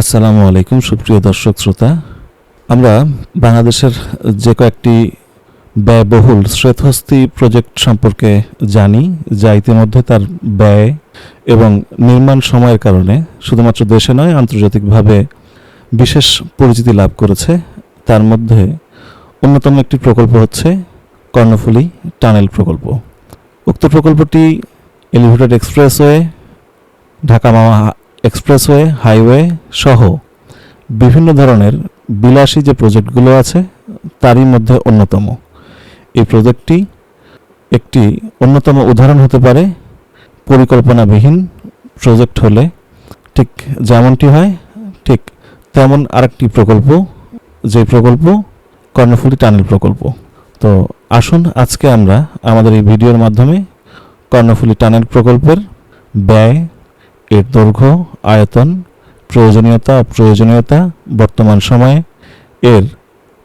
আসসালামু আলাইকুম, সুপ্রিয় দর্শক, শ্রোতা। আমরা বাংলাদেশের যে কয়েকটি ব্যয়বহুল শ্বেতহস্তি প্রজেক্ট সম্পর্কে জানি, যা ইতিমধ্যে তার ব্যয় এবং নির্মাণ সময়ের কারণে শুধুমাত্র দেশে নয়, আন্তর্জাতিকভাবে বিশেষ পরিচিতি লাভ করেছে। তার মধ্যে অন্যতম একটি প্রকল্প হচ্ছে কর্ণফুলী টানেল প্রকল্প। উক্ত প্রকল্পটি elevated expressway Dhaka Mawa expressway, highway সহ বিভিন্ন ধরনের বিলাসী যে প্রজেক্টগুলো আছে, তারই মধ্যে অন্যতম। এই প্রজেক্টটি একটি অন্যতম উদাহরণ হতে পারে। পরিকল্পনাবিহীন প্রজেক্ট হলে ঠিক যেমনটি হয়, ঠিক তেমন আরেকটি প্রকল্প, যে প্রকল্প কর্ণফুলী টানেল প্রকল্প। তো আসুন আজকে আমরা আমাদের এই ভিডিওর মাধ্যমে কর্ণফুলী টানেল প্রকল্পের ব্যয় এর দৈর্ঘ্য, আয়তন, প্রয়োজনীয়তা, অপ্রয়োজনীয়তা, বর্তমান সময়ে এর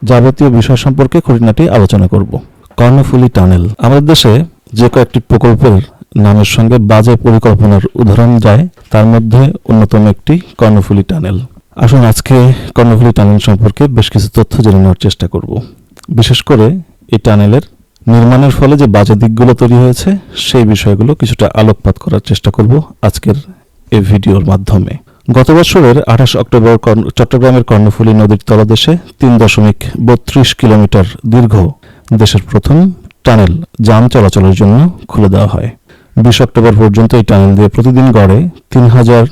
যাবতীয় বিষয় সম্পর্কে খুঁটিনাটি আলোচনা করব। কর্ণফুলি টানেল। আমাদের দেশে যে কয়েকটি প্রকল্পের নামের সঙ্গে বাজে পরিকল্পনার উদাহরণ যায়, তার মধ্যে অন্যতম একটি কর্ণফুলী টানেল। আসুন আজকে কর্ণফুলি টানেল সম্পর্কে বেশ কিছু তথ্য জেনে নেওয়ার চেষ্টা করব। বিশেষ করে এই টানেলের নির্মাণের ফলে যে বাজে দিকগুলো তৈরি হয়েছে, সেই বিষয়গুলো কিছুটা আলোকপাত করার চেষ্টা করব আজকের এই ভিডিওর মাধ্যমে। গত বছরের আঠাশ অক্টোবর চট্টগ্রামের কর্ণফুলী নদীর তলদেশে তিন দশমিক বত্রিশ কিলোমিটার দীর্ঘ দেশের প্রথম টানেল যান চলাচলের জন্য খুলে দেওয়া হয়। বিশ অক্টোবর পর্যন্ত এই টানেল দিয়ে প্রতিদিন গড়ে তিন হাজার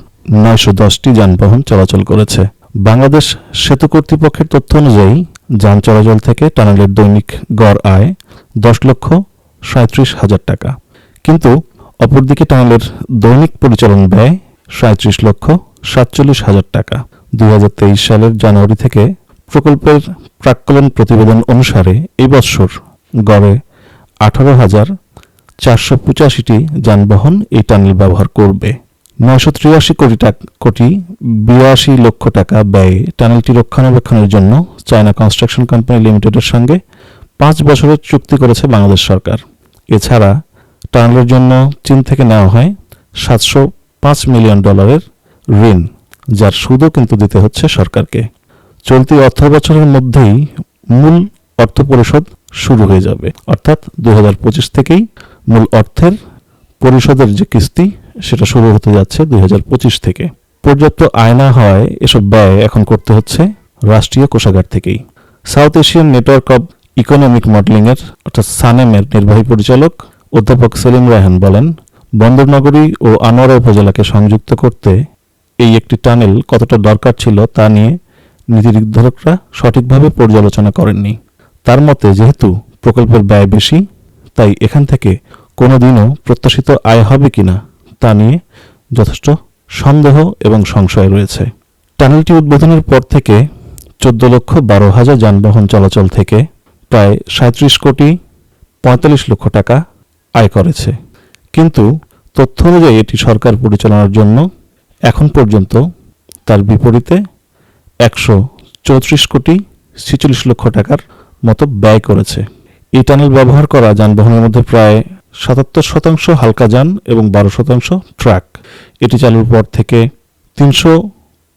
নয়শো দশটি যানবাহন চলাচল করেছে। বাংলাদেশ সেতু কর্তৃপক্ষের তথ্য অনুযায়ী, যান চলাচল থেকে টানেলের দৈনিক গড় আয় দশ লক্ষ সাঁত্রিশ হাজার টাকা। কিন্তু অপরদিকে টানেলের দৈনিক পরিচালন ব্যয় সাঁত্রিশ লক্ষ সাতচল্লিশ হাজার টাকা। দুই হাজার তেইশ সালের জানুয়ারি থেকে প্রকল্পের প্রাক্কলন প্রতিবেদন অনুসারে এই বৎসর গড়ে আঠারো হাজার চারশো পঁচাশিটি যানবাহন এই টানেল ব্যবহার করবে। নয়শো ত্রিয়াশি কোটি কোটি বিরাশি লক্ষ টাকা ব্যয়ে টানেলটি রক্ষণাবেক্ষণের জন্য চায়না কনস্ট্রাকশন কোম্পানি লিমিটেডের সঙ্গে পাঁচ বছরের চুক্তি করেছে বাংলাদেশ সরকার। এছাড়া টানেলের জন্য চীন থেকে নেওয়া হয় সাতশো পাঁচ মিলিয়ন ডলারের ঋণ, যার সুদও কিন্তু দিতে হচ্ছে সরকারকে। চলতি অর্থ বছরের মধ্যেই মূল অর্থ পরিশোধ শুরু হয়ে যাবে। অর্থাৎ দুই থেকেই মূল অর্থের পরিশোধের যে কিস্তি, সেটা শুরু হতে যাচ্ছে দুই হাজার পঁচিশ থেকে। পর্যাপ্ত আয় না হওয়ায় এসব ব্যয় এখন করতে হচ্ছে রাষ্ট্রীয় কোষাগার থেকেই। South Asian network of economic মডেলিংয়ের, অর্থাৎ সানেমের নির্বাহী পরিচালক অধ্যাপক সেলিম রায়হান বলেন বন্দরনগরী ও আনোয়ারা উপজেলাকে সংযুক্ত করতে এই একটি টানেল কতটা দরকার ছিল তা নিয়ে নীতি নির্ধারকরা সঠিকভাবে পর্যালোচনা করেননি। তার মতে, যেহেতু প্রকল্পের ব্যয় বেশি, তাই এখান থেকে কোনোদিনও প্রত্যাশিত আয় হবে কিনা তা নিয়ে যথেষ্ট সন্দেহ এবং সংশয় রয়েছে। টানেলটি উদ্বোধনের পর থেকে চোদ্দ লক্ষ বারো হাজার যানবাহন চলাচল থেকে প্রায় সাঁত্রিশ কোটি পঁয়তাল্লিশ লক্ষ টাকা আয় করেছে। কিন্তু তথ্য অনুযায়ী এটি সরকার পরিচালনার জন্য এখন পর্যন্ত তার বিপরীতে একশো চৌত্রিশ কোটি ছেচল্লিশ লক্ষ টাকার মতো ব্যয় করেছে। এই টানেল ব্যবহার করা যানবাহনের মধ্যে প্রায় সাতাত্তর শতাংশ হালকা যান এবং বারো শতাংশ ট্রাক। এটি চালুর পর থেকে তিনশো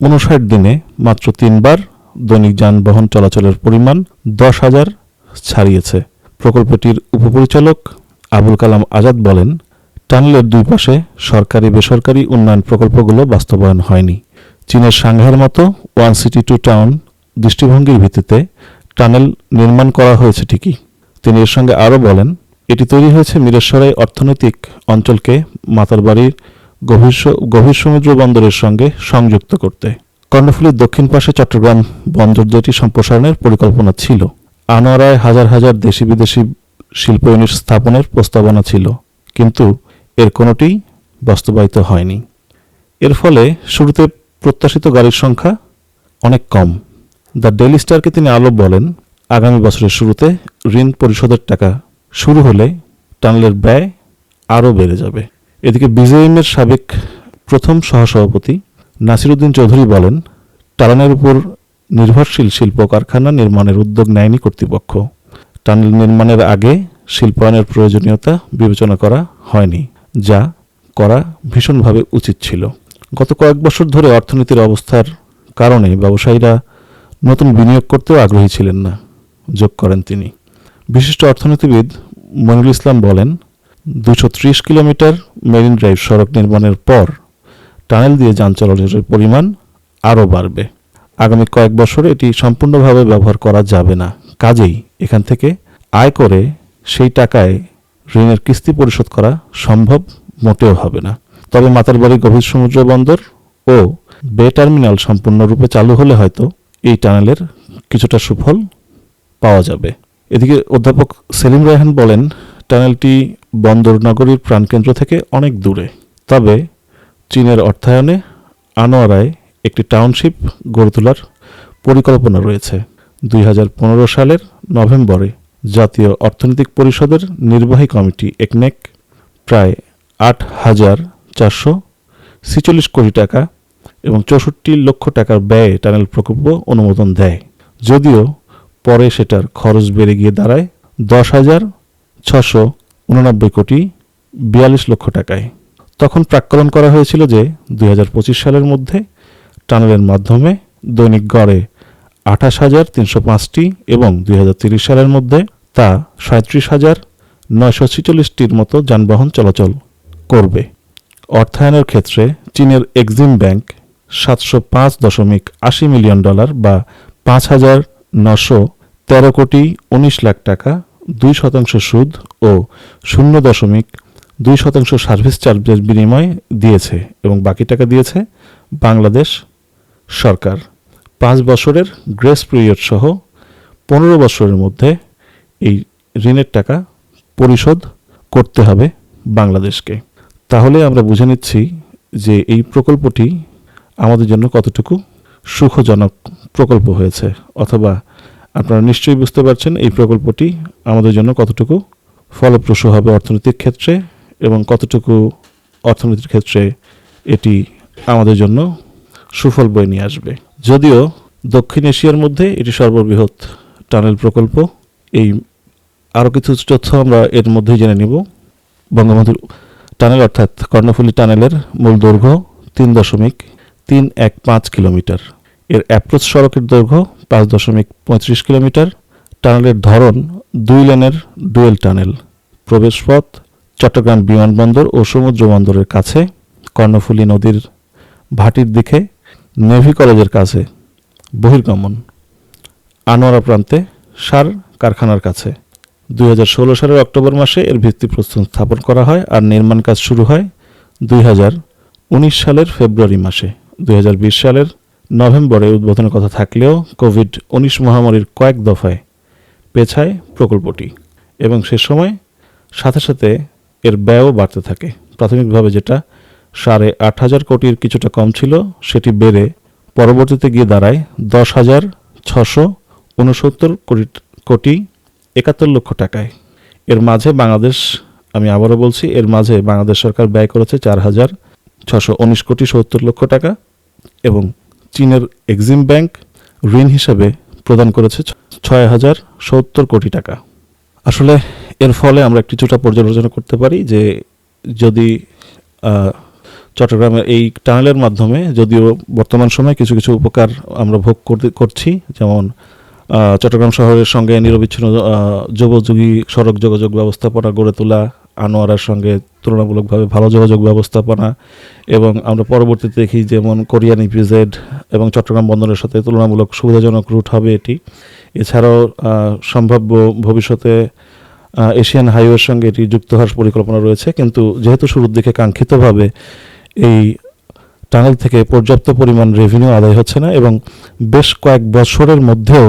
উনষাট দিনে মাত্র তিনবার দৈনিক যানবাহন চলাচলের পরিমাণ দশ হাজার ছাড়িয়েছে। প্রকল্পটির উপপরিচালক আবুল কালাম আজাদ বলেন টানেলের দুই পাশে সরকারি, বেসরকারি উন্নয়ন প্রকল্পগুলো বাস্তবায়ন হয়নি। চীনের সাংহাইয়ের মতো ওয়ান সিটি টু টাউন দৃষ্টিভঙ্গির ভিত্তিতে টানেল নির্মাণ করা হয়েছে ঠিকই। তিনি এর সঙ্গে আরও বলেন, এটি তৈরি হয়েছে মিরেশ্বরাই অর্থনৈতিক অঞ্চলকে মাতারবাড়ির গভীর গভীর সমুদ্র বন্দরের সঙ্গে সংযুক্ত করতে। কর্ণফুলীর দক্ষিণ পাশে চট্টগ্রাম বন্দর জেটি সম্প্রসারণের পরিকল্পনা ছিল, আনোয়ারায় হাজার হাজার দেশি বিদেশি শিল্প ইউনিট স্থাপনের প্রস্তাবনা ছিল। কিন্তু এর কোনোটি বাস্তবায়িত হয়নি। এর ফলে শুরুতে প্রত্যাশিত গাড়ির সংখ্যা অনেক কম। দ্য ডেলি স্টারকে তিনি আলো বলেন, আগামী বছরের শুরুতে ঋণ পরিশোধের টাকা শুরু হলে টানেলের ব্যয় আরও বেড়ে যাবে। এদিকে বিজেএমের সাবেক প্রথম সহসভাপতি নাসিরুদ্দিন চৌধুরী বলেন, টানেলের উপর নির্ভরশীল শিল্প কারখানা নির্মাণের উদ্যোগ নেয়নি কর্তৃপক্ষ। টানেল নির্মাণের আগে শিল্পায়নের প্রয়োজনীয়তা বিবেচনা করা হয়নি। যা করা ভীষণভাবে উচিত ছিল। গত কয়েক বছর ধরে অর্থনীতির অবস্থার কারণে ব্যবসায়ীরা নতুন বিনিয়োগ করতেও আগ্রহী ছিলেন না, যোগ করেন তিনি। বিশিষ্ট অর্থনীতিবিদ মনিরুল ইসলাম বলেন দুশো ত্রিশ কিলোমিটার মেরিন ড্রাইভ সড়ক নির্মাণের পর টানেল দিয়ে যান চলাচলের পরিমাণ আরও বাড়বে। আগামী কয়েক বছরে এটি সম্পূর্ণভাবে ব্যবহার করা যাবে না। কাজেই এখান থেকে আয় করে সেই টাকায় ঋণের কিস্তি পরিশোধ করা সম্ভব মোটেও হবে না। তবে মাতারবাড়ি গভীর সমুদ্র বন্দর ও বে টার্মিনাল সম্পূর্ণরূপে চালু হলে হয়তো এই টানেলের কিছুটা সুফল পাওয়া যাবে। এদিকে অধ্যাপক সেলিম রায়হান বলেন, টানেলটি বন্দর নগরীর প্রাণকেন্দ্র থেকে অনেক দূরে। তবে চীনের অর্থায়নে আনোয়ারায় একটি টাউনশিপ গড়ে তোলার পরিকল্পনা রয়েছে। দুই হাজার পনেরো সালের নভেম্বরে জাতীয় অর্থনৈতিক পরিষদের নির্বাহী কমিটি, একনেক, প্রায় আট হাজার চারশো ছিচল্লিশ কোটি টাকা এবং চৌষট্টি লক্ষ টাকার ব্যয়ে টানেল প্রকল্প অনুমোদন দেয়। যদিও পরে সেটার খরচ বেড়ে গিয়ে দাঁড়ায় দশ হাজার ছশো উননব্বই কোটি বিয়াল্লিশ লক্ষ টাকায়। তখন প্রাক্কলন করা হয়েছিল যে দুই হাজার পঁচিশ সালের মধ্যে টানেলের মাধ্যমে দৈনিক গড়ে আঠাশ হাজার তিনশো পাঁচটি এবং দুই সালের মধ্যে তা সাঁত্রিশ হাজার নয়শো ছিচল্লিশটির মতো যানবাহন চলাচল করবে। অর্থায়নের ক্ষেত্রে চীনের এক্সিম ব্যাংক সাতশো পাঁচ দশমিক আশি মিলিয়ন ডলার বা পাঁচ হাজার নশো তেরো কোটি উনিশ লাখ টাকা দুই শতাংশ সুদ ও শূন্য দশমিক দুই শতাংশ সার্ভিস চার্জের বিনিময়ে দিয়েছে এবং বাকি টাকা দিয়েছে বাংলাদেশ সরকার। পাঁচ বছরের গ্রেস পিরিয়ড সহ পনেরো বছরের মধ্যে এই ঋণের টাকা পরিশোধ করতে হবে বাংলাদেশকে। তাহলে আমরা বুঝে নিচ্ছি যে এই প্রকল্পটি আমাদের জন্য কতটুকু সুখজনক প্রকল্প হয়েছে, অথবা আপনারা নিশ্চয়ই বুঝতে পারছেন এই প্রকল্পটি আমাদের জন্য কতটুকু ফলপ্রসূ হবে অর্থনৈতিক ক্ষেত্রে এবং কতটুকু অর্থনীতির ক্ষেত্রে এটি আমাদের জন্য সুফল বয়ে নিয়ে আসবে। যদিও দক্ষিণ এশিয়ার মধ্যে এটি সর্ববৃহৎ টানেল প্রকল্প, এই আরও কিছু তথ্য আমরা এর মধ্যেই জেনে নিব। বঙ্গবন্ধু টানেল অর্থাৎ কর্ণফুলী টানেলের মূল দৈর্ঘ্য তিন দশমিক তিন এক পাঁচ কিলোমিটার। এর অ্যাপ্রোচ সড়কের দৈর্ঘ্য পাঁচ দশমিক পঁয়ত্রিশ কিলোমিটার। টানেলের ধরন দুই লেনের ডুয়েল টানেল। প্রবেশপথ চট্টগ্রাম বিমানবন্দর ও সমুদ্র বন্দরের কাছে, কর্ণফুলী নদীর ভাটির দিকে, নেভি কলেজের কাছে, বহির্গমন। আনোয়ারা প্রান্তে সার কারখানার কাছে। দুই হাজার ষোলো সালের অক্টোবর মাসে এর ভিত্তিপ্রস্তর স্থাপন করা হয় আর নির্মাণ কাজ শুরু হয় দুই হাজার উনিশ সালের ফেব্রুয়ারি মাসে। দুই হাজার বিশ সালের নভেম্বরে উদ্বোধনের কথা থাকলেও কোভিড উনিশ মহামারীর কয়েক দফায় পেছায় প্রকল্পটি এবং সে সময় সাথে সাথে এর ব্যয়ও বাড়তে থাকে। প্রাথমিকভাবে যেটা সাড়ে আট হাজার কোটির কিছুটা কম ছিল, সেটি বেড়ে পরবর্তীতে গিয়ে দাঁড়ায় দশ হাজার ছশো উনসত্তর কোটি কোটি একাত্তর লক্ষ টাকায়। এর মাঝে বাংলাদেশ, আমি আবারও বলছি, এর মাঝে বাংলাদেশ সরকার ব্যয় করেছে চার হাজার ছশো উনিশ কোটি সত্তর লক্ষ টাকা এবং চীনের এক্সিম ব্যাংক ঋণ হিসাবে প্রদান করেছে ছয় হাজার সত্তর কোটি টাকা। আসলে এর ফলে আমরা কিছুটা পর্যালোচনা করতে পারি যে যদি চট্টগ্রামের এই টানেলের মাধ্যমে যদিও বর্তমান সময়ে কিছু কিছু উপকার আমরা ভোগ করছি, যেমন চট্টগ্রাম শহরের সঙ্গে নিরবিচ্ছিন্ন আহ, যোগাযোগী সড়ক যোগাযোগ ব্যবস্থাপনা গড়ে তোলা আনোয়ারার সঙ্গে তুলনামূলকভাবে ভালো যোগাযোগ ব্যবস্থাপনা এবং আমরা পরবর্তীতে দেখি যেমন কোরিয়ান ইপিজেড এবং চট্টগ্রাম বন্দরের সাথে তুলনামূলক সুবিধাজনক রুট হবে এটি। এছাড়াও সম্ভাব্য ভবিষ্যতে এশিয়ান হাইওয়ের সঙ্গে এটি যুক্ত হওয়ার পরিকল্পনা রয়েছে কিন্তু যেহেতু শুরুর দিকে কাঙ্ক্ষিতভাবে এই টানেল থেকে পর্যাপ্ত পরিমাণ রেভিনিউ আদায় হচ্ছে না এবং বেশ কয়েক বছরের মধ্যেও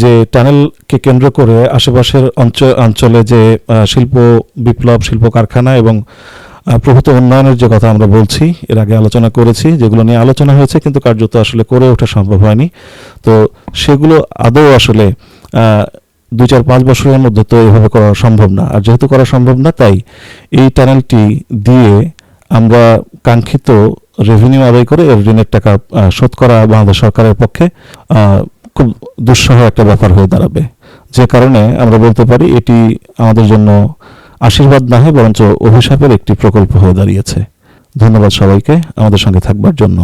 যে টানেলকে কেন্দ্র করে আশেপাশের অঞ্চল যে শিল্প বিপ্লব, শিল্প কারখানা এবং প্রভূত উন্নয়নের যে কথা আমরা বলছি, এর আগে আলোচনা করেছি, যেগুলো নিয়ে আলোচনা হয়েছে কিন্তু কার্যত আসলে করে ওঠা সম্ভব হয়নি। তো সেগুলো আদৌ আসলে দুই চার পাঁচ বছরের মধ্যে তো এভাবে করা সম্ভব না। আর যেহেতু করা সম্ভব না, তাই এই টানেলটি দিয়ে আমরা কাঙ্ক্ষিত রেভিনিউ আদায় করে এর ঋণের টাকা শোধ করা বাংলাদেশ সরকারের পক্ষে খুব দুঃসহ একটা ব্যাপার হয়ে দাঁড়াবে। যে কারণে আমরা বলতে পারি, এটি আমাদের জন্য আশীর্বাদ না হয়, বরঞ্চ অভিশাপের একটি প্রকল্প হয়ে দাঁড়িয়েছে। ধন্যবাদ সবাইকে আমাদের সঙ্গে থাকবার জন্য।